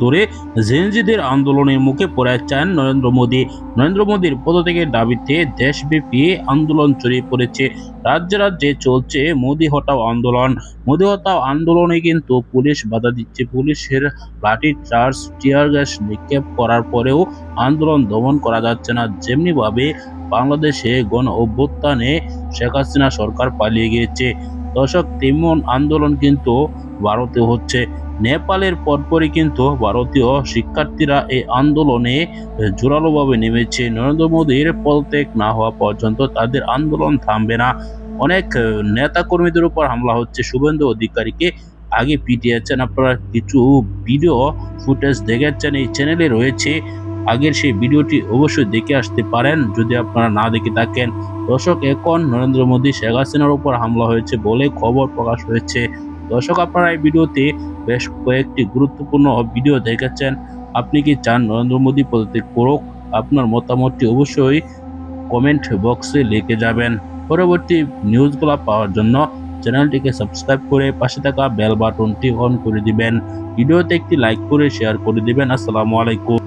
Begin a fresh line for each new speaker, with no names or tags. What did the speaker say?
ধরে জেনজিদের আন্দোলনের মুখে পড়েছেন নরেন্দ্র মোদী। নরেন্দ্র মোদীর পদত্যাগের দাবিতে দেশব্যাপী আন্দোলন ছড়িয়ে পড়েছে। রাজ্যে রাজ্যে চলছে মোদি হটাও আন্দোলন। মোদি হটাও আন্দোলনে কিন্তু পুলিশ বাধা দিচ্ছে। পুলিশের লাঠি, চার্জ, টিয়ার গ্যাস নিক্ষেপ করার পরেও আন্দোলন দমন করা যাচ্ছে না। যেমনিভাবে বাংলাদেশে গণ অভ্যুত্থানে শেখ হাসিনা সরকার পালিয়ে গিয়েছে। দর্শক, তেমন আন্দোলন কিন্তু ভারতে হচ্ছে। নেপালের পরপরই কিন্তু ভারতীয় শিক্ষার্থীরা এই আন্দোলনে জোরালোভাবে নেমেছে। নরেন্দ্র মোদীর পদত্যাগ না হওয়া পর্যন্ত তাদের আন্দোলন থামবে না। অনেক নেতা কর্মীদের উপর হামলা হচ্ছে। শুভেন্দু অধিকারীকে আগে পিটিয়েছেন। আপনারা কিছু ভিডিও, ফুটেজ দেখেছেন, এই চ্যানেলে রয়েছে। আগের সেই ভিডিওটি অবশ্যই দেখে আসতে পারেন, যদি আপনারা না দেখে থাকেন। দর্শক, এখন নরেন্দ্র মোদী, শেখ হাসিনার উপর হামলা হয়েছে বলে খবর প্রকাশ হয়েছে। দর্শক, আপনারা এই ভিডিওতে বেশ কয়েকটি গুরুত্বপূর্ণ ভিডিও দেখেছেন। আপনি কি চান নরেন্দ্র মোদী পদত্যাগ করুক? আপনার মতামতটি অবশ্যই কমেন্ট বক্সে লিখে যাবেন। পরবর্তী নিউজগুলো পাওয়ার জন্য চ্যানেলটিকে সাবস্ক্রাইব করে পাশে থাকা বেল বাটনটি অন করে দিবেন। ভিডিওতে একটি লাইক করে শেয়ার করে দিবেন। আসসালামু আলাইকুম।